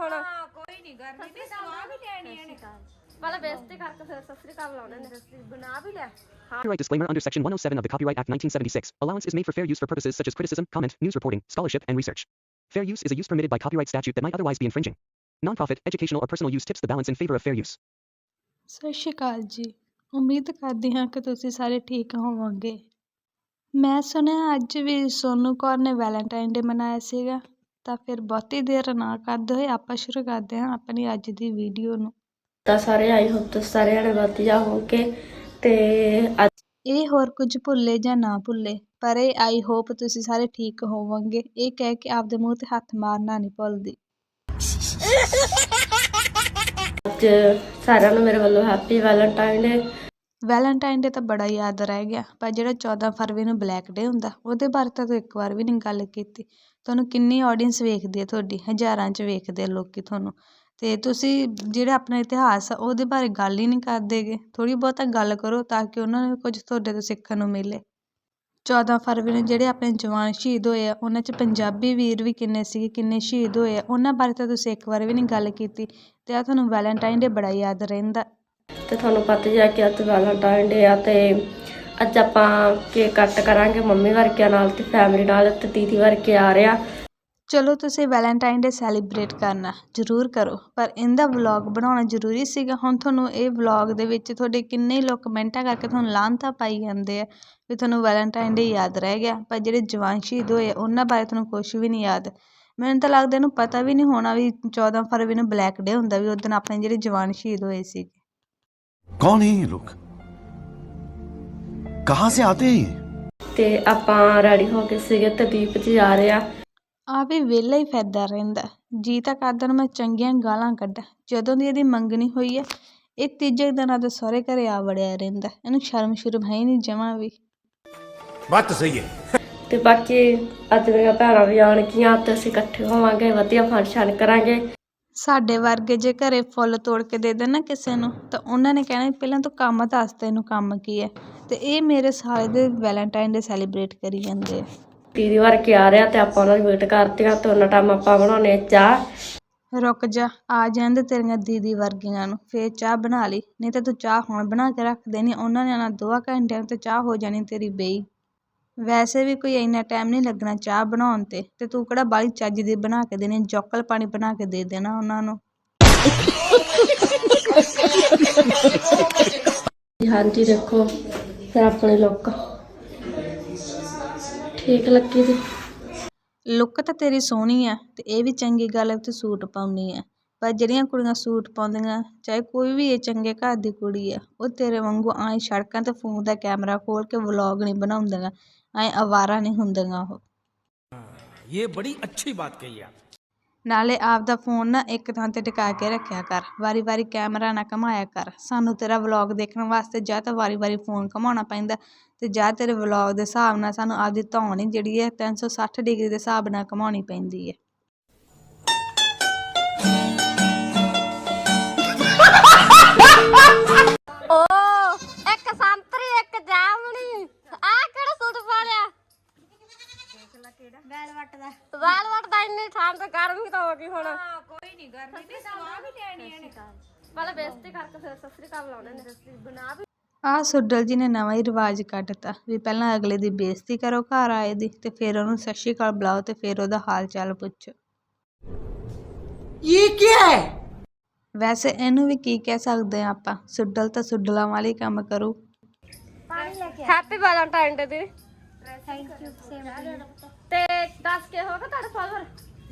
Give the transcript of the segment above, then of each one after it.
ਹੁਣ ਹਾਂ ਕੋਈ ਨਹੀਂ ਕਰਨੀ ਤੇ ਸਵਾ ਵੀ ਲੈਣੀ ਇਹਨੇ ਪਹਿਲਾਂ ਬੇਇੱਜ਼ਤੀ ਕਰਕੇ ਫਿਰ ਸਤਿ ਸ੍ਰੀ ਅਕਾਲ ਲਾਉਣੇ ਨੇ ਬਣਾ ਵੀ ਲੈ Copyright disclaimer under Section 107 of the Copyright Act 1976. Allowance is made for fair use for purposes such as criticism, comment, news reporting, scholarship, and research. Fair use is a use permitted by copyright statute that might otherwise be infringing. Nonprofit, educational, or personal use tips the balance in favor of fair use. ਸਤਿ ਸ਼੍ਰੀ ਅਕਾਲ ਜੀ ਉਮੀਦ ਕਰਦੀ ਹਾਂ ਕਿ ਤੁਸੀਂ ਸਾਰੇ ਠੀਕ ਹੋਵੋਗੇ ਮੈਂ ਸੁਣਿਆ ਅੱਜ ਵੀ ਸੋਨੂ ਕੌਰ ਨੇ ਵੈਲੈਂਟਾਈਨ ਡੇ ਮਨਾਇਆ ਸੀਗਾ ਤਾਂ ਫਿਰ ਬਹੁਤੀ ਦੇਰ ਨਾ ਕਰਦੇ ਹੋਏ ਆਪਾਂ ਸ਼ੁਰੂ ਕਰਦੇ ਹਾਂ ਆਪਣੀ ਅੱਜ ਦੀ ਵੀਡੀਓ ਨੂੰ। ਤਾਂ ਸਾਰੇ ਆਈ ਹੋਪ ਤੁਸੀਂ ਸਾਰੇ ਜਣੇ ਵਧੀਆ ਹੋਗੇ ਤੇ ਅੱਜ ਇਹ ਹੋਰ ਕੁਝ ਭੁੱਲੇ ਜਾਂ ਨਾ ਭੁੱਲੇ ਪਰ ਇਹ ਆਈ ਹੋਪ ਤੁਸੀਂ ਸਾਰੇ ਠੀਕ ਹੋਵੋਗੇ। ਇਹ ਕਹਿ ਕੇ ਆਪਦੇ ਮੂੰਹ ਤੇ ਹੱਥ ਮਾਰਨਾ ਨਹੀਂ ਭੁੱਲਦੀ। ਅੱਜ ਸਾਰਿਆਂ ਨੂੰ ਮੇਰੇ ਵੱਲੋਂ happy Valentine day. Valentine day ਤਾਂ ਬੜਾ ਯਾਦ ਰਹਿ ਗਿਆ, ਪਰ ਜਿਹੜਾ 14 ਫਰਵਰੀ ਨੂੰ ਬਲੈਕ ਡੇ ਹੁੰਦਾ, ਉਹਦੇ ਬਾਰੇ ਤਾਂ ਤੂੰ ਇੱਕ ਵਾਰ ਵੀ ਨਹੀਂ ਗੱਲ ਕੀਤੀ। ਤੁਹਾਨੂੰ ਕਿੰਨੀ ਆਡੀਅנס ਵੇਖਦੀ ਹੈ ਤੁਹਾਡੀ, ਹਜ਼ਾਰਾਂ 'ਚ ਵੇਖਦੇ ਆ ਲੋਕੀ ਤੁਹਾਨੂੰ। ਅਤੇ ਤੁਸੀਂ ਜਿਹੜਾ ਆਪਣਾ ਇਤਿਹਾਸ ਆ, ਉਹਦੇ ਬਾਰੇ ਗੱਲ ਹੀ ਨਹੀਂ ਕਰਦੇ ਗੇ ਥੋੜ੍ਹੀ ਬਹੁਤਾ ਗੱਲ ਕਰੋ ਤਾਂ ਕਿ ਉਹਨਾਂ ਨੂੰ ਕੁਝ ਤੁਹਾਡੇ ਤੋਂ ਸਿੱਖਣ ਨੂੰ ਮਿਲੇ। 14 ਫਰਵਰੀ ਨੂੰ ਜਿਹੜੇ ਆਪਣੇ ਜਵਾਨ ਸ਼ਹੀਦ ਹੋਏ ਆ, ਉਹਨਾਂ 'ਚ ਪੰਜਾਬੀ ਵੀਰ ਵੀ ਕਿੰਨੇ ਸੀਗੇ, ਕਿੰਨੇ ਸ਼ਹੀਦ ਹੋਏ ਆ, ਉਹਨਾਂ ਬਾਰੇ ਤਾਂ ਤੁਸੀਂ ਇੱਕ ਵਾਰ ਵੀ ਨਹੀਂ ਗੱਲ ਕੀਤੀ। ਅਤੇ ਆਹ ਤੁਹਾਨੂੰ ਵੈਲੈਂਟਾਈਨ ਡੇ ਬੜਾ ਯਾਦ ਰਹਿੰਦਾ। ਤੇ ਤੁਹਾਨੂੰ ਪਤਾ ਹੀ ਆ ਕਿ ਅੱਜ ਵੈਲੈਂਟਾਈਨ ਡੇ ਆ ਤੇ ਅੱਜ ਆਪਾਂ ਕੇਕ ਕੱਟ ਕਰਾਂਗੇ ਮੰਮੀ ਵਰਗਿਆਂ ਨਾਲ ਤੇ ਫੈਮਿਲੀ ਨਾਲ ਤੇ ਦੀਦੀ ਵਰਗੇ ਆ ਰਿਹਾ ਚਲੋ ਤੁਸੀਂ ਵੈਲੈਂਟਾਈਨ ਡੇ ਸੈਲੀਬ੍ਰੇਟ ਕਰਨਾ, ਜ਼ਰੂਰ ਕਰੋ। ਪਰ ਇਹਦਾ ਵਲੌਗ ਬਣਾਉਣਾ ਜ਼ਰੂਰੀ ਸੀਗਾ। ਹੁਣ ਤੁਹਾਨੂੰ ਇਹ ਵਲੌਗ ਦੇ ਵਿੱਚ ਤੁਹਾਡੇ ਕਿੰਨੇ ਹੀ ਲੋਕ ਕਮੈਂਟਾਂ ਕਰਕੇ ਤੁਹਾਨੂੰ ਲਾਹਨਤਾਂ ਪਾਈ ਜਾਂਦੇ ਆ ਵੀ ਤੁਹਾਨੂੰ ਵੈਲੈਂਟਾਈਨ ਡੇ ਯਾਦ ਰਹਿ ਗਿਆ। ਪਰ ਜਿਹੜੇ ਜਵਾਨ ਸ਼ਹੀਦ ਹੋਏ ਉਹਨਾਂ ਬਾਰੇ ਤੁਹਾਨੂੰ ਕੁਝ ਵੀ ਨਹੀਂ ਯਾਦ। ਮੈਨੂੰ ਤਾਂ ਲੱਗਦਾ ਇਹਨੂੰ ਪਤਾ ਵੀ ਨਹੀਂ ਹੋਣਾ ਵੀ 14 ਫਰਵਰੀ ਨੂੰ ਬਲੈਕ ਡੇ ਹੁੰਦਾ ਵੀ ਉਸ ਦਿਨ ਆਪਣੇ ਜਿਹੜੇ ਜਵਾਨ ਸ਼ਹੀਦ ਹੋਏ ਸੀ कौन है ये लोग कहाँ से आते हैं ये ਤੇ ਆਪਾਂ ਰੈਡੀ ਹੋ ਕੇ ਸੀਗੇ ਤੇ ਦੀਪ ਜੀ ਆ ਰਿਹਾ ਆ ਵੀ ਵਿਹਲਾ ਹੀ ਫਿਰਦਾ ਰਹਿੰਦਾ ਜੀ ਤਾਂ ਕਰਦਾ ਨੂੰ ਮੈਂ ਚੰਗੀਆਂ ਗਾਲਾਂ ਕੱਢਾਂ ਜਦੋਂ ਦੀ ਇਹਦੀ ਮੰਗਣੀ ਹੋਈ ਹੈ ਇਹ ਤੀਜੇ ਦਿਨ ਆਪਦੇ ਸਹੁਰੇ ਘਰੇ ਆ ਵੜਿਆ ਰਹਿੰਦਾ ਇਹਨੂੰ ਸ਼ਰਮ ਸ਼ੁਰਮ ਹੈ ਹੀ ਨਹੀਂ ਜਮਾਂ ਵੀ बात तो सही है ਤੇ ਬਾਕੀ ਅੱਜ ਮੇਰੀਆਂ ਭੈਣਾਂ ਵੀ ਆਉਣਗੀਆਂ ਤੇ ਅਸੀਂ ਇਕੱਠੇ ਹੋਵਾਂਗੇ ਵਧੀਆ ਫੰਕਸ਼ਨ ਕਰਾਂਗੇ ਸਾਡੇ ਵਰਗੇ ਜੇ ਘਰੇ ਫੁੱਲ ਤੋੜ ਕੇ ਦੇ ਦੇਣ ਨਾ ਕਿਸੇ ਨੂੰ ਤਾਂ ਉਹਨਾਂ ਨੇ ਕਹਿਣਾ ਪਹਿਲਾਂ ਤੂੰ ਕੰਮ ਦੱਸ ਤੈਨੂੰ ਕੰਮ ਕੀ ਹੈ। ਤੇ ਇਹ ਮੇਰੇ ਸਾਲੇ ਦੇ ਵੈਲੈਂਟਾਈਨ ਡੇ ਸੈਲੀਬ੍ਰੇਟ ਕਰੀ ਜਾਂਦੇ ਆ। ਦੀਦੀ ਵਰਗੇ ਆ ਰਿਹਾ ਤੇ ਆਪਾਂ ਉਹਨਾਂ ਦੀ ਵੇਟ ਕਰਦੇ ਆ ਤੇ ਉਹਨਾਂ ਟਾਈਮ ਆਪਾਂ ਬਣਾਉਣੇ ਚਾਹ। ਰੁਕ ਜਾ ਆ ਜਾਂਦੇ ਤੇਰੀਆਂ ਦੀਦੀ ਵਰਗੀਆਂ ਨੂੰ ਫੇਰ ਚਾਹ ਬਣਾ ਲਈ ਨਹੀਂ ਤਾਂ ਤੂੰ ਚਾਹ ਹੁਣ ਬਣਾ ਕੇ ਰੱਖ ਦੇਣੀ ਉਹਨਾਂ ਨੇ ਆਉਣਾ ਦੋ ਘੰਟਿਆਂ ਤੇ ਚਾਹ ਹੋ ਜਾਣੀ ਤੇਰੀ ਬੇਈ। ਵੈਸੇ ਵੀ ਕੋਈ ਇੰਨਾ ਟਾਈਮ ਨਹੀਂ ਲੱਗਣਾ ਚਾਹ ਬਣਾਉਣ ਤੇ ਤੇ ਤੂੰ ਕਿਹੜਾ ਬਾਲੀ ਚੱਜ ਦੀ ਬਣਾ ਕੇ ਦੇਣੀ ਜੋਕਲ ਪਾਣੀ ਬਣਾ ਕੇ ਦੇ ਦੇਣਾ ਉਹਨਾਂ ਨੂੰ। ਹਾਂਜੀ ਦੇਖੋ ਫਿਰ ਆਪਣੇ ਲੁੱਕ। ਠੀਕ ਲੱਗੀ ਜੀ। ਲੁੱਕ ਤਾਂ ਤੇਰੀ ਸੋਹਣੀ ਆ ਤੇ ਇਹ ਵੀ ਚੰਗੀ ਗੱਲ ਹੈ ਤੂੰ ਸੂਟ ਪਾਉਣੀ ਆ। ਪਰ ਜਿਹੜੀਆਂ ਕੁੜੀਆਂ ਸੂਟ ਪਾਉਂਦੀਆਂ ਚਾਹੇ ਕੋਈ ਵੀ ਇਹ ਚੰਗੇ ਘਰ ਦੀ ਕੁੜੀ ਆ ਉਹ ਤੇਰੇ ਵਾਂਗੂ ਆਏ ਸੜਕਾਂ ਤੇ ਫੋਨ ਦਾ ਕੈਮਰਾ ਖੋਲ ਕੇ ਵਲੌਗ ਨਹੀਂ ਬਣਾਉਂਦੀਆਂ। ਐ ਅਵਾਰਾ ਨਹੀਂ ਹੁੰਦੀਆਂ ਉਹ ये बड़ी अच्छी बात कही आप ਨਾਲੇ ਆਪਦਾ ਫੋਨ ਨਾ ਇੱਕ ਥਾਂ ਤੇ ਟਿਕਾ ਕੇ ਰੱਖਿਆ ਕਰ ਵਾਰੀ ਵਾਰੀ ਕੈਮਰਾ ਨਾ ਘਮਾਇਆ ਕਰ ਸਾਨੂੰ ਤੇਰਾ ਵਲੌਗ ਦੇਖਣ ਵਾਸਤੇ ਜਾਂ ਤਾਂ ਵਾਰੀ ਵਾਰੀ ਫੋਨ ਘਮਾਉਣਾ ਪੈਂਦਾ ਤੇ ਜਾਂ ਤੇਰੇ ਵਲੌਗ ਦੇ ਹਿਸਾਬ ਨਾਲ ਸਾਨੂੰ ਆਪਦੀ ਧੌਣ ਹੀ ਜਿਹੜੀ ਹੈ 360 ਡਿਗਰੀ ਦੇ ਹਿਸਾਬ ਨਾਲ ਘਮਾਉਣੀ ਪੈਂਦੀ ਹੈ ਓ ਕਰਨੀ ਤੇ ਸਵਾ ਵੀ ਲੈਣੀ ਇਹਨੇ। ਪਹਿਲਾਂ ਬੇਇੱਜ਼ਤੀ ਕਰਕੇ ਫਿਰ ਸਤਿ ਸ੍ਰੀ ਅਕਾਲ ਲਾਉਣੇ ਨੇ ਬਣਾ ਵੀ ਆਹ ਸੁੱਡਲ ਜੀ ਨੇ ਨਵਾਂ ਹੀ ਰਿਵਾਜ ਕੱਢਤਾ ਵੀ ਪਹਿਲਾਂ ਅਗਲੇ ਦੀ ਬੇਇੱਜ਼ਤੀ ਕਰੋ ਘਰ ਆਏ ਦੀ ਤੇ ਫਿਰ ਉਹਨੂੰ ਸਤਿ ਸ਼੍ਰੀ ਅਕਾਲ ਬੁਲਾਓ ਤੇ ਫਿਰ ਉਹਦਾ ਹਾਲ ਚਾਲ ਪੁੱਛੋ। ਇਹ ਕੀ ਹੈ? ਵੈਸੇ ਇਹਨੂੰ ਵੀ ਕੀ ਕਹਿ ਸਕਦੇ ਆ ਆਪਾਂ? ਸੁੱਡਲ ਤਾਂ ਸੁੱਡਲਾਂ ਵਾਲੇ ਕੰਮ ਕਰੂ। ਹੈਪੀ ਵੈਲੈਂਟਾਈਨ ਡੇ ਦੀ ਥੈਂਕ ਯੂ ਤੇ 10 ਕੇ ਹੋ ਗਏ ਤੁਹਾਡੇ ਫਾਲੋਅਰ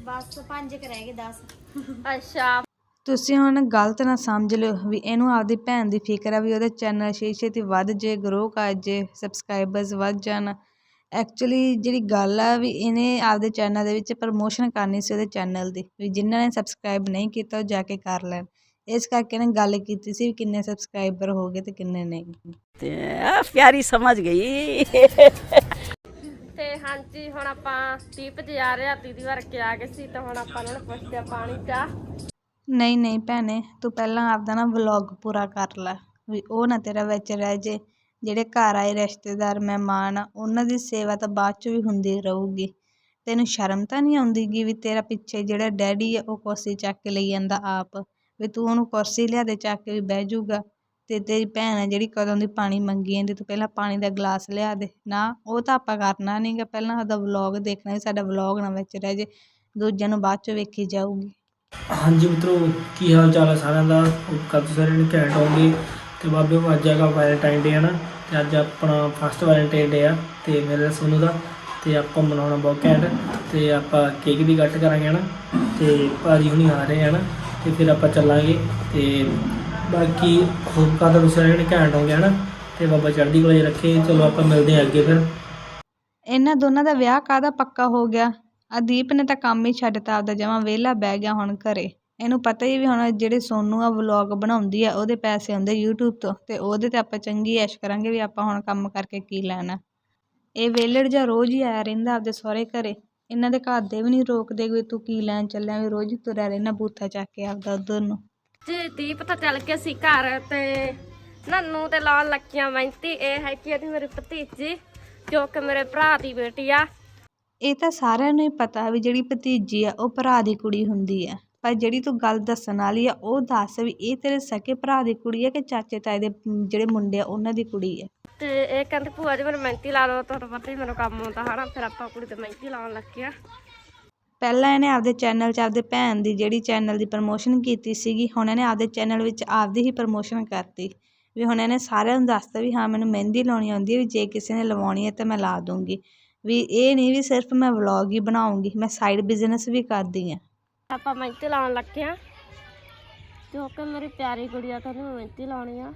ਬਸ ਪੰਜ ਕੁ ਰਹਿ ਗਏ 10 ਅੱਛਾ। ਤੁਸੀਂ ਹੁਣ ਗਲਤ ਨਾ ਸਮਝ ਲਿਓ ਵੀ ਇਹਨੂੰ ਆਪਦੀ ਭੈਣ ਦੀ ਫਿਕਰ ਆ ਵੀ ਉਹਦੇ ਚੈਨਲ ਛੇ ਛੇਤੀ ਵੱਧ ਜੇ ਗਰੋ ਕਰ ਜੇ ਸਬਸਕ੍ਰਾਈਬਰਸ ਵੱਧ ਜਾਣ। ਐਕਚੁਅਲੀ ਜਿਹੜੀ ਗੱਲ ਆ ਵੀ ਇਹਨੇ ਆਪਦੇ ਚੈਨਲ ਦੇ ਵਿੱਚ ਪ੍ਰਮੋਸ਼ਨ ਕਰਨੀ ਸੀ ਉਹਦੇ ਚੈਨਲ ਦੀ ਵੀ ਜਿਨ੍ਹਾਂ ਨੇ ਸਬਸਕ੍ਰਾਈਬ ਨਹੀਂ ਕੀਤਾ ਉਹ ਜਾ ਕੇ ਕਰ ਲੈਣ। ਇਸ ਕਰਕੇ ਨੇ ਗੱਲ ਕੀਤੀ ਸੀ ਵੀ ਕਿੰਨੇ ਸਬਸਕ੍ਰਾਈਬਰ ਹੋ ਗਏ ਤੇ ਕਿੰਨੇ ਨਹੀਂ। ਤੇ ਆ ਪਿਆਰੀ ਸਮਝ ਗਈ। ਹਾਂਜੀ, ਹੁਣ ਆਪਾਂ ਦੀਪ ਜੀ ਰਿਹਾ ਦੀਦੀ ਵਰਗੇ ਆ ਗਏ ਸੀ, ਤਾਂ ਹੁਣ ਆਪਾਂ ਉਹਨਾਂ ਨੂੰ ਪੁੱਛਦੇ ਆ, ਪਾਣੀ, ਚਾਹ? ਨਹੀਂ ਨਹੀਂ ਭੈਣੇ, ਤੂੰ ਪਹਿਲਾਂ ਆਪਦਾ ਨਾ ਵਲੌਗ ਪੂਰਾ ਕਰ ਲੈ, ਵੀ ਉਹ ਨਾ ਤੇਰਾ ਵਿੱਚ ਰਹਿ ਜੇ, ਜਿਹੜੇ ਘਰ ਆਏ ਰਿਸ਼ਤੇਦਾਰ, ਮਹਿਮਾਨ ਆ ਉਹਨਾਂ ਦੀ ਸੇਵਾ ਤਾਂ ਬਾਅਦ ਚ ਵੀ ਹੁੰਦੀ ਰਹੂਗੀ। ਤੈਨੂੰ ਸ਼ਰਮ ਤਾਂ ਨਹੀਂ ਆਉਂਦੀ ਗੀ ਵੀ ਤੇਰਾ ਪਿੱਛੇ ਜਿਹੜਾ ਡੈਡੀ ਆ, ਉਹ ਕੁਰਸੀ ਚੱਕ ਕੇ ਲਈ ਜਾਂਦਾ ਆਪ? ਵੀ ਤੂੰ ਉਹਨੂੰ ਕੁਰਸੀ ਲਿਆ ਦੇ, ਚੱਕ ਕੇ ਵੀ ਬਹਿ ਜਾਊਗਾ। ਤੇ ਤੇਰੀ ਭੈਣ ਆ ਜਿਹੜੀ ਕਦੋਂ ਦੀ ਪਾਣੀ ਮੰਗੀ ਜਾਂਦੀ ਤੂੰ ਪਹਿਲਾਂ ਪਾਣੀ ਦਾ ਗਲਾਸ ਲਿਆ ਦੇ। ਨਾ, ਉਹ ਤਾਂ ਆਪਾਂ ਕਰਨਾ ਨਹੀਂ ਗਾ, ਪਹਿਲਾਂ ਸਾਡਾ ਵਲੌਗ ਦੇਖਣਾ ਵੀ ਸਾਡਾ ਵਲੌਗ ਨਾ ਵਿੱਚ ਰਹਿ ਜੇ, ਦੂਜਿਆਂ ਨੂੰ ਬਾਅਦ ਚ ਵੇਖੀ ਜਾਊਗੀ। ਹਾਂਜੀ ਮਿੱਤਰੋ, ਕੀ ਹਾਲ ਚਾਲ ਹੈ ਸਾਰਿਆਂ ਦਾ? ਕੱਲ ਤੋਂ ਸਾਰੇ ਨੇ ਘੈਂਟ ਹੋਣਗੇ ਤੇ ਬਾਬੇ ਉਹ ਅੱਜ ਹੈਗਾ ਵੈਲੈਂਟਾਈਨ ਡੇ ਹੈ ਨਾ ਤੇ ਅੱਜ ਆਪਣਾ ਫਸਟ ਵੈਲੈਂਟਾਈਨ ਡੇ ਆ, ਤੇ ਮੇਰੇ ਦਾ ਸੋਨੂ ਦਾ, ਤੇ ਆਪਾਂ ਮਨਾਉਣਾ ਬਹੁਤ ਘੈਂਟ। ਤੇ ਆਪਾਂ ਕੇਕ ਵੀ ਕੱਟ ਕਰਾਂਗੇ ਨਾ ਤੇ ਭਾਜੀ ਹੁਣੀ ਆ ਰਹੇ ਆ ਨਾ ਤੇ ਫਿਰ ਆਪਾਂ ਚੱਲਾਂਗੇ, ਤੇ ਬਾਕੀ ਹੋਪ ਕਰਦਾ ਤੁਸੀਂ ਸਾਰੇ ਨੇ ਘੈਂਟ ਹੋਗੇ ਹਨਾ ਤੇ ਬਾਬਾ ਚੜ੍ਹਦੀ ਕਲਾ ਰੱਖੇ, ਚਲੋ ਆਪਾਂ ਮਿਲਦੇ ਹਾਂ ਅੱਗੇ ਫਿਰ। ਇਹਨਾਂ ਦੋਨਾਂ ਦਾ ਵਿਆਹ ਕਾਹਦਾ ਪੱਕਾ ਹੋ ਗਿਆ? ਅਦੀਪ ਨੇ ਤਾਂ ਕੰਮ ਹੀ ਛੱਡਤਾ, ਆਪਦਾ ਜਮਾਂ ਵਿਹਲਾ ਬਹਿ ਗਿਆ ਹੁਣ ਘਰੇ। ਇਹਨੂੰ ਪਤਾ ਹੀ ਵੀ ਹੁਣ ਜਿਹੜੇ ਸੋਨੂ ਆ ਵਲੌਗ ਬਣਾਉਂਦੀ ਆ, ਉਹਦੇ ਪੈਸੇ ਆਉਂਦੇ YouTube ਤੋਂ, ਤੇ ਉਹਦੇ ਤੇ ਆਪਾਂ ਚੰਗੀ ਐਸ਼ ਕਰਾਂਗੇ ਵੀ ਆਪਾਂ ਹੁਣ ਕੰਮ ਕਰਕੇ ਕੀ ਲੈਣਾ। ਇਹ ਵੇਲੜ ਜਾਂ ਰੋਜ਼ ਹੀ ਆਇਆ ਰਹਿੰਦਾ ਆਪਦੇ ਸਹੁਰੇ ਘਰੇ। ਇਹਨਾਂ ਦੇ ਘਰ ਦੇ ਵੀ ਨਹੀਂ ਰੋਕਦੇ ਵੀ ਤੂੰ ਕੀ ਲੈਣ ਚੱਲਿਆ, ਵੀ ਰੋਜ਼ ਹੀ ਤੁਰਿਆ ਰਹਿਣਾ ਬੂਥਾ ਚੱਕ ਕੇ ਆਪਦਾ ਉਧਰ ਨੂੰ। ਜੀ ਦੀਪ ਤਾਂ ਚੱਲ ਕੇ ਸੀ ਘਰ ਤੇ ਨੰਨੂ ਤੇ ਲਾਉਣ ਲੱਗੀਆਂ ਮਹਿੰਤੀ ਇਹ ਹੈ ਕਿ ਇਹਦੀ ਮੇਰੀ ਭਤੀਜੀ ਜੋ ਕਿ ਮੇਰੇ ਭਰਾ ਦੀ ਬੇਟੀ ਆ। ਇਹ ਤਾਂ ਸਾਰਿਆਂ ਨੂੰ ਹੀ ਪਤਾ ਵੀ ਜਿਹੜੀ ਭਤੀਜੀ ਆ ਉਹ ਭਰਾ ਦੀ ਕੁੜੀ ਹੁੰਦੀ ਆ। ਪਰ ਜਿਹੜੀ ਤੂੰ ਗੱਲ ਦੱਸਣ ਵਾਲੀ ਆ ਉਹ ਦੱਸ ਵੀ ਇਹ ਤੇਰੇ ਸਕੇ ਭਰਾ ਦੀ ਕੁੜੀ ਆ ਕਿ ਚਾਚੇ ਤਾਏ ਦੇ ਜਿਹੜੇ ਮੁੰਡੇ ਆ ਉਹਨਾਂ ਦੀ ਕੁੜੀ ਆ? ਤੇ ਇਹ ਕਹਿੰਦੇ ਭੂਆ ਜੀ ਮੈਨੂੰ ਮਹਿੰਦੀ ਲਾ ਦਿਓ ਤੁਹਾਨੂੰ ਪਤਾ ਹੀ ਮੈਨੂੰ ਕੰਮ ਆਉਂਦਾ ਹਨਾ ਫਿਰ ਆਪਾਂ ਕੁੜੀ ਤੇ ਮਹਿੰਦੀ ਲਾਉਣ ਲੱਗੇ ਆ। ਪਹਿਲਾਂ ਇਹਨੇ ਆਪਦੇ ਚੈਨਲ 'ਚ ਆਪਦੇ ਭੈਣ ਦੀ ਜਿਹੜੀ ਚੈਨਲ ਦੀ ਪ੍ਰਮੋਸ਼ਨ ਕੀਤੀ ਸੀਗੀ, ਹੁਣ ਇਹਨੇ ਆਪਦੇ ਚੈਨਲ ਵਿੱਚ ਆਪਦੀ ਹੀ ਪ੍ਰਮੋਸ਼ਨ ਕਰਤੀ। ਵੀ ਹੁਣ ਇਹਨੇ ਸਾਰਿਆਂ ਨੂੰ ਦੱਸਤਾ ਵੀ ਹਾਂ, ਮੈਨੂੰ ਮਹਿੰਦੀ ਲਾਉਣੀ ਆਉਂਦੀ ਹੈ, ਵੀ ਜੇ ਕਿਸੇ ਨੇ ਲਵਾਉਣੀ ਹੈ ਤਾਂ ਮੈਂ ਲਾ ਦੂੰਗੀ। ਵੀ ਇਹ ਨਹੀਂ ਵੀ ਸਿਰਫ ਮੈਂ ਵਲੌਗ ਹੀ ਬਣਾਉਂਗੀ, ਮੈਂ ਸਾਈਡ ਬਿਜ਼ਨਸ ਵੀ ਕਰਦੀ ਹਾਂ। ਆਪਾਂ ਮਹਿੰਦੀ ਲਾਉਣ ਲੱਗੇ ਆ ਜੋ ਮੇਰੀ ਪਿਆਰੀ ਗੁੜੀਆ ਕਹਿੰਦੀ ਮੈਂ ਮਹਿੰਦੀ ਲਾਉਣੀ ਆ।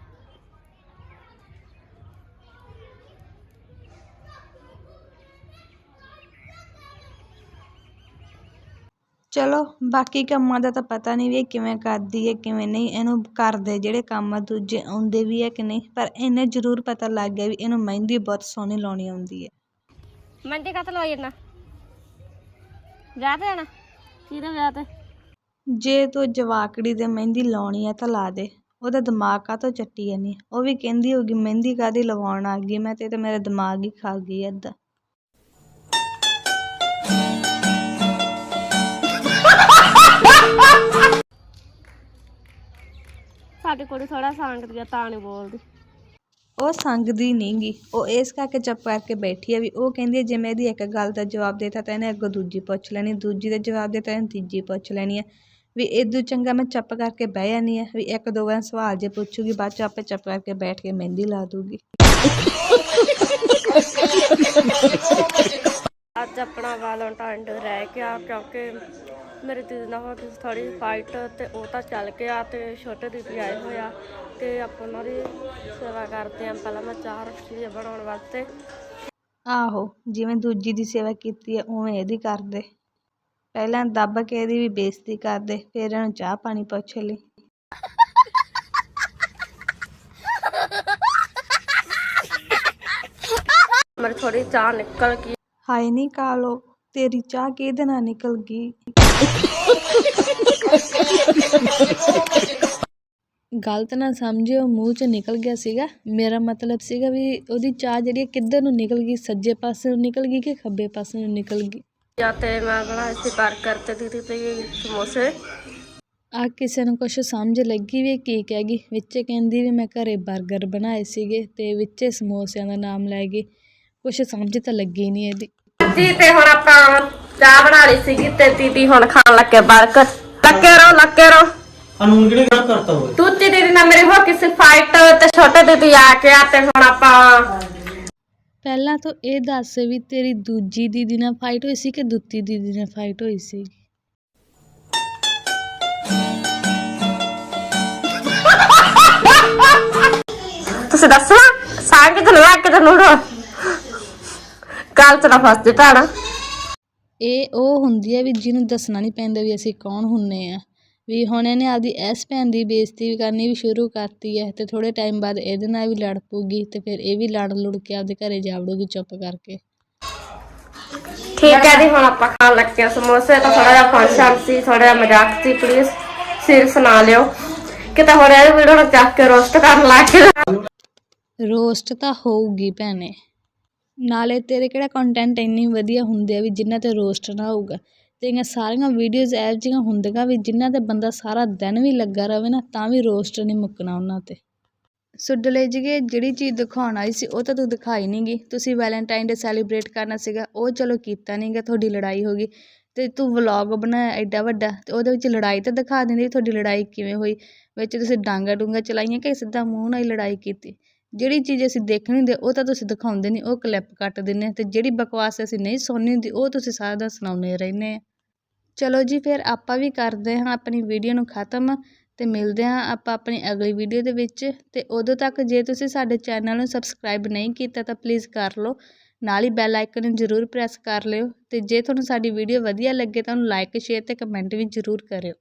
ਚਲੋ ਬਾਕੀ ਕੰਮਾਂ ਦਾ ਤਾਂ ਪਤਾ ਨਹੀਂ ਵੀ ਇਹ ਕਿਵੇਂ ਕਰਦੀ ਹੈ ਕਿਵੇਂ ਨਹੀਂ। ਇਹਨੂੰ ਕਰਦੇ ਜਿਹੜੇ ਕੰਮ ਆ ਦੂਜੇ ਆਉਂਦੇ ਵੀ ਹੈ ਕਿ ਨਹੀਂ। ਪਰ ਇਹਨੇ ਜ਼ਰੂਰ ਪਤਾ ਲੱਗ ਗਿਆ ਵੀ ਇਹਨੂੰ ਮਹਿੰਦੀ ਬਹੁਤ ਸੋਹਣੀ ਲਾਉਣੀ ਆਉਂਦੀ ਹੈ। ਮਹਿੰਦੀ ਕਾਹਤੇ ਲਵਾਈ ਜਾਂਦਾ? ਵਿਆਹ ਤੇ ਜਾਣਾ? ਕਿਹਦਾ ਵਿਆਹ ਤੇ? ਜੇ ਤੂੰ ਜਵਾਕੜੀ ਦੇ ਮਹਿੰਦੀ ਲਾਉਣੀ ਹੈ ਤਾਂ ਲਾ ਦੇ। ਉਹਦਾ ਦਿਮਾਗ ਕਾਹਤੋਂ ਚੱਟੀ ਜਾਨੀ ਉਹ ਵੀ ਕਹਿੰਦੀ ਹੋਊਗੀ ਮਹਿੰਦੀ ਕਾਹਦੀ ਲਵਾਉਣ ਆ ਗਈ? ਮੈਂ ਤੇ ਤਾਂ ਮੇਰਾ ਦਿਮਾਗ ਹੀ ਖਾ ਗਈ ਅੱਧਾ। ਸਾਡੀ ਕੁੜੀ ਥੋੜਾ ਸੰਗਦੀ ਆ ਤਾਂ ਨਹੀਂ ਬੋਲਦੀ। ਉਹ ਸੰਗਦੀ ਨਹੀਂਗੀ ਉਹ ਇਸ ਕਰਕੇ ਚੁੱਪ ਕਰਕੇ ਬੈਠੀ ਆ ਵੀ ਉਹ ਕਹਿੰਦੀ ਹੈ ਜੇ ਮੈਂ ਇਹਦੀ ਇੱਕ ਗੱਲ ਦਾ ਜਵਾਬ ਦੇਤਾ ਤਾਂ ਇਹਨੇ ਅੱਗੋਂ ਦੂਜੀ ਪੁੱਛ ਲੈਣੀ ਦੂਜੀ ਦਾ ਜਵਾਬ ਦੇਤਾ ਇਹਨੇ ਤੀਜੀ ਪੁੱਛ ਲੈਣੀ ਆ। ਵੀ ਇਦੋਂ ਚੰਗਾ ਮੈਂ ਚੁੱਪ ਕਰਕੇ ਬਹਿ ਜਾਨੀ ਆ ਵੀ ਇੱਕ ਦੋ ਵਾਰ ਸਵਾਲ ਜੇ ਪੁੱਛੂਗੀ ਬਾਅਦ ਚ ਆਪੇ ਚੁੱਪ ਕਰਕੇ ਬੈਠ ਕੇ ਮਹਿੰਦੀ ਲਾ ਦੂਗੀ। ਅੱਜ ਆਪਣਾ ਵੈਲੈਂਟਾਈਨ ਡੇ ਰਹਿ ਗਿਆ ਕਿਉਂਕਿ ਮੇਰੇ ਦੀਦੀ ਨਾਲ ਹੋ ਗਈ ਥੋੜੀ ਫਾਈਟ ਤੇ ਉਹ ਤਾਂ ਚੱਲ ਗਿਆ ਤੇ ਛੋਟੇ ਦੀਦੀ ਆਏ ਹੋਇਆ ਤੇ ਆਪਾਂ ਉਹਨਾਂ ਦੀ ਸੇਵਾ ਕਰਦੇ ਆਂ। ਪਹਿਲਾਂ ਮੈਂ ਚਾਹ ਰੱਖੀ ਹੈ ਬਣਾਉਣ ਵਾਸਤੇ। ਆਹੋ ਜਿਵੇਂ ਦੂਜੀ ਦੀ ਸੇਵਾ ਕੀਤੀ ਹੈ ਉਵੇਂ ਇਹਦੀ ਕਰਦੇ। ਪਹਿਲਾਂ ਦੱਬ ਕੇ ਇਹਦੀ ਵੀ ਬੇਇੱਜ਼ਤੀ ਕਰਦੇ ਫਿਰ ਇਹਨੂੰ ਚਾਹ ਪਾਣੀ ਪੁੱਛ ਲਈ। ਮੇਰੀ ਥੋੜੀ ਚਾਹ ਨਿਕਲ ਗਈ। ਹਾਏ ਨੀ ਕਾਲੋ। ਤੇਰੀ ਚਾਹ ਕਿਹਦੇ ਨਾਲ ਨਿਕਲ ਗਈ? ਗਲਤ ਨਾ ਸਮਝਿਓ ਮੂੰਹ ਚ ਨਿਕਲ ਗਿਆ ਸੀਗਾ। ਮੇਰਾ ਮਤਲਬ ਸੀਗਾ ਵੀ ਉਹਦੀ ਚਾਹ ਜਿਹੜੀ ਹੈ ਕਿੱਧਰ ਨੂੰ ਨਿਕਲ ਗਈ? ਸੱਜੇ ਪਾਸੇ ਨੂੰ ਨਿਕਲ ਗਈ ਕਿ ਖੱਬੇ ਪਾਸੇ ਨੂੰ ਨਿਕਲ ਗਈ? ਜਾਂ ਤੇ ਮੈਂ ਬਣਾਏ ਸੀ ਬਰਗਰ ਤੇ ਦੀਦੀ ਤੇ ਸਮੋਸੇ। ਆ ਕਿਸੇ ਨੂੰ ਕੁਛ ਸਮਝ ਲੱਗੀ ਵੀ ਕੀ ਕਹਿ ਗਈ? ਵਿੱਚੇ ਕਹਿੰਦੀ ਵੀ ਮੈਂ ਘਰੇ 버ਗਰ ਬਣਾਏ ਸੀਗੇ ਤੇ ਵਿੱਚੇ ਸਮੋਸਿਆਂ ਦਾ ਨਾਮ ਲੈ ਗਈ। ਕੁਛ ਸਮਝ ਤਾਂ ਲੱਗੀ ਨਹੀਂ ਇਹਦੀ। ਜੀ ਤੇ ਹੁਣ ਆਪਾਂ ਚਾਹ ਬਣਾ ਲਈ ਸੀਗੀ ਤੇ ਦੀਦੀ ਹੁਣ ਖਾਣ ਲੱਗੇ ਬਰਗਰ। ਲੱਗੇ ਰਹੋ ਲੱਗੇ ਰਹੋ। ਅਨੂਨ ਕਿਹੜੇ ਗੱਲ ਕਰਤਾ ਹੋਏ ਦੂਜੀ ਦੀਦੀ ਨਾਲ ਮੇਰੀ ਹੋ ਕਿਸੇ ਫਾਈਟ ਤੇ ਛੋਟੇ ਦੀਦੀ ਆ ਕੇ ਆ ਤੇ ਹੁਣ ਆਪਾਂ ਪਹਿਲਾਂ ਤੋਂ ਇਹ ਦੱਸ ਵੀ ਤੇਰੀ ਦੂਜੀ ਦੀਦੀ ਨਾਲ ਫਾਈਟ ਹੋਈ ਸੀ ਕਿ ਦੁੱਤੀ ਦੀਦੀ ਨਾਲ ਫਾਈਟ ਹੋਈ ਸੀ? ਤੁਸੀਂ ਦੱਸੋ ਸਾਂਗ ਤੇ ਲਵਾ ਕੇ ਤੈਨੂੰ ਕੱਲ ਤੇਰਾ ਫਸ ਨਾ ਇਹ ਉਹ ਹੁੰਦੀ ਹੈ ਵੀ ਜਿਹਨੂੰ ਦੱਸਣਾ ਨਹੀਂ ਪੈਂਦਾ ਵੀ ਅਸੀਂ ਕੌਣ ਹੁੰਨੇ ਆ। ਵੀ ਹੁਣ ਇਹਨੇ ਆਪਦੀ ਐਸ ਭੈਣ ਦੀ ਬੇਇੱਜ਼ਤੀ ਵੀ ਕਰਨੀ ਵੀ ਸ਼ੁਰੂ ਕਰਤੀ ਹੈ ਤੇ ਥੋੜੇ ਟਾਈਮ ਬਾਅਦ ਇਹਦੇ ਨਾਲ ਵੀ ਲੜ ਪਊਗੀ ਤੇ ਫਿਰ ਇਹ ਵੀ ਲੜ ਲੁੜ ਕੇ ਆਪਦੇ ਘਰੇ ਜਾ ਵੜੂਗੀ ਚੁੱਪ ਕਰਕੇ। ਠੀਕ ਹੈ ਜੀ ਹੁਣ ਆਪਾਂ ਖਾਣ ਲੱਗੇ ਹਾਂ ਸਮੋਸੇ ਤਾਂ ਥੋੜਾ ਜਿਹਾ ਫੰਕਸ਼ਨ ਸੀ ਥੋੜਾ ਜਿਹਾ ਮਜ਼ਾਕ ਸੀ ਪਲੀਜ਼ ਸੀਰੀਅਸ ਨਾ ਲਿਓ। ਕਿਤੇ ਹੁਣ ਇਹ ਵੀਡੀਓ ਨੂੰ ਚੱਕ ਕੇ ਰੋਸਟ ਕਰਨ ਲੱਗ ਗਏ। ਰੋਸਟ ਤਾਂ ਹੋਊਗੀ ਭੈਣੇ। ਨਾਲੇ ਤੇਰੇ ਕਿਹੜਾ ਕੰਟੈਂਟ ਇੰਨੀ ਵਧੀਆ ਹੁੰਦੇ ਆ ਵੀ ਜਿਨ੍ਹਾਂ 'ਤੇ ਰੋਸਟ ਨਾ ਹੋਊਗਾ। ਤੇਰੀਆਂ ਸਾਰੀਆਂ ਵੀਡੀਓਜ਼ ਇਹੋ ਜਿਹੀਆਂ ਹੁੰਦੀਆਂ ਵੀ ਜਿਨ੍ਹਾਂ 'ਤੇ ਬੰਦਾ ਸਾਰਾ ਦਿਨ ਵੀ ਲੱਗਾ ਰਹੇ ਨਾ, ਤਾਂ ਵੀ ਰੋਸਟ ਨਹੀਂ ਮੁੱਕਣਾ ਉਹਨਾਂ 'ਤੇ। ਸੋ ਡਲੇ ਜੀਗੇ ਜਿਹੜੀ ਚੀਜ਼ ਦਿਖਾਉਣ ਵਾਲੀ ਸੀ, ਉਹ ਤਾਂ ਤੂੰ ਦਿਖਾਈ ਨਹੀਂ ਗੀ ਤੁਸੀਂ ਵੈਲੈਂਟਾਈਨ ਡੇ ਸੈਲੀਬ੍ਰੇਟ ਕਰਨਾ ਸੀਗਾ, ਉਹ ਚਲੋ ਕੀਤਾ ਨਹੀਂ ਗਾ, ਤੁਹਾਡੀ ਲੜਾਈ ਹੋ ਗਈ। ਅਤੇ ਤੂੰ ਵਲੋਗ ਬਣਾਇਆ ਐਡਾ ਵੱਡਾ ਅਤੇ ਉਹਦੇ ਵਿੱਚ ਲੜਾਈ ਤਾਂ ਦਿਖਾ ਦਿੰਦੀ ਵੀ ਤੁਹਾਡੀ ਲੜਾਈ ਕਿਵੇਂ ਹੋਈ। ਵਿੱਚ ਤੁਸੀਂ ਡਾਂਗਾ ਡੂੰਗਾ ਚਲਾਈਆਂ ਕਿ ਸਿੱਧਾ ਮੂੰਹ ਨਾਲ ਹੀ ਲੜਾਈ ਕੀਤੀ? ਜਿਹੜੀ ਚੀਜ਼ ਅਸੀਂ ਦੇਖਣੀ ਹੁੰਦੀ ਉਹ ਤਾਂ ਤੁਸੀਂ ਦਿਖਾਉਂਦੇ ਨਹੀਂ, ਉਹ ਕਲਿੱਪ ਕੱਟ ਦਿੰਦੇ ਅਤੇ ਜਿਹੜੀ ਬਕਵਾਸ ਅਸੀਂ ਨਹੀਂ ਸੁਣਨੀ ਹੁੰਦੀ, ਉਹ ਤੁਸੀਂ ਸਾਰਾ ਦਿਨ ਸੁਣਾਉਂਦੇ ਰਹਿੰਦੇ ਆ। ਚਲੋ ਜੀ, ਫਿਰ ਆਪਾਂ ਵੀ ਕਰਦੇ ਹਾਂ ਆਪਣੀ ਵੀਡੀਓ ਨੂੰ ਖਤਮ ਅਤੇ ਮਿਲਦੇ ਹਾਂ ਆਪਾਂ ਆਪਣੀ ਅਗਲੀ ਵੀਡੀਓ ਦੇ ਵਿੱਚ ਅਤੇ ਉਦੋਂ ਤੱਕ ਜੇ ਤੁਸੀਂ ਸਾਡੇ ਚੈਨਲ ਨੂੰ ਸਬਸਕ੍ਰਾਈਬ ਨਹੀਂ ਕੀਤਾ ਤਾਂ ਪਲੀਜ਼ ਕਰ ਲਓ, ਨਾਲ ਹੀ ਬੈਲ ਆਈਕਨ ਨੂੰ ਜ਼ਰੂਰ ਪ੍ਰੈਸ ਕਰ ਲਿਓ ਅਤੇ ਜੇ ਤੁਹਾਨੂੰ ਸਾਡੀ ਵੀਡੀਓ ਵਧੀਆ ਲੱਗੇ ਤਾਂ ਉਹਨੂੰ ਲਾਈਕ ਸ਼ੇਅਰ ਅਤੇ ਕਮੈਂਟ ਵੀ ਜ਼ਰੂਰ ਕਰਿਓ।